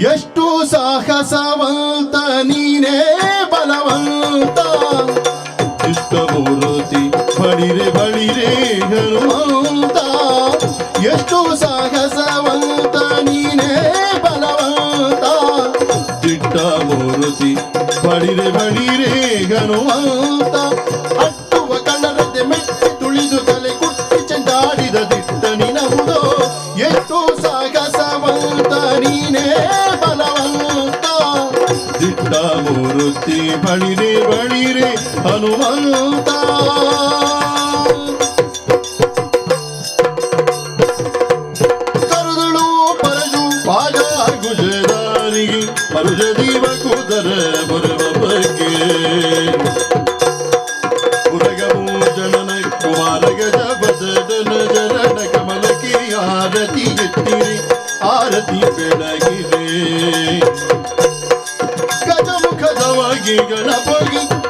ಎಷ್ಟು ಸಾಹಸವಂತ, ನೀನೇ ಬಲವಂತ. ಇಷ್ಟಮೂರ್ತಿ ಬಳಿರೆ ಬಳಿರೆ ಹನುಮಂತ ಎಷ್ಟು ಸಾಹಸವಂತ, ನೀನೇ ಬಲವಂತ. ದಿಟ್ಟ ಮೂರ್ತಿ ಬಳಿರೆ ಬಳಿರೆ ಹನುಮಂತ ಅಟ್ಟುವ ಕಳ್ಳರದೆ ಮೆಟ್ಟಿ ತುಳಿದು ತಲೆ ಕುಟ್ಟಿ ಚೆಂಡಾಡಿದ ದಿಟ್ಟ ನಿನಹುದೋ ಎಷ್ಟು ಸಾಹಸವಂತ ನೀನೇ ಮೂರುತಿ ಬಳಿರೆ ಬಳಿರೆ ಹನುಮಂತ. ಕರುದಳು ಪರಜು ಪಾಜ ಗುಜದಾರಿಗೆ ಪರುಜ ದೀವ ಕುದರ ಬರುವ ಬಗ್ಗೆ. ಪುರಗವು ಜನನ ಕುಮಾರ ಗಜ ಬದನ ಜರಣ ಕಮಲಕ್ಕೆ ಆರತಿ ಎತ್ತಿರಿ, ಆರತಿ ಬೆಳಗಿರೆ ಗಜಮುಖದವಾಗಿ ಗಣಪಗಿ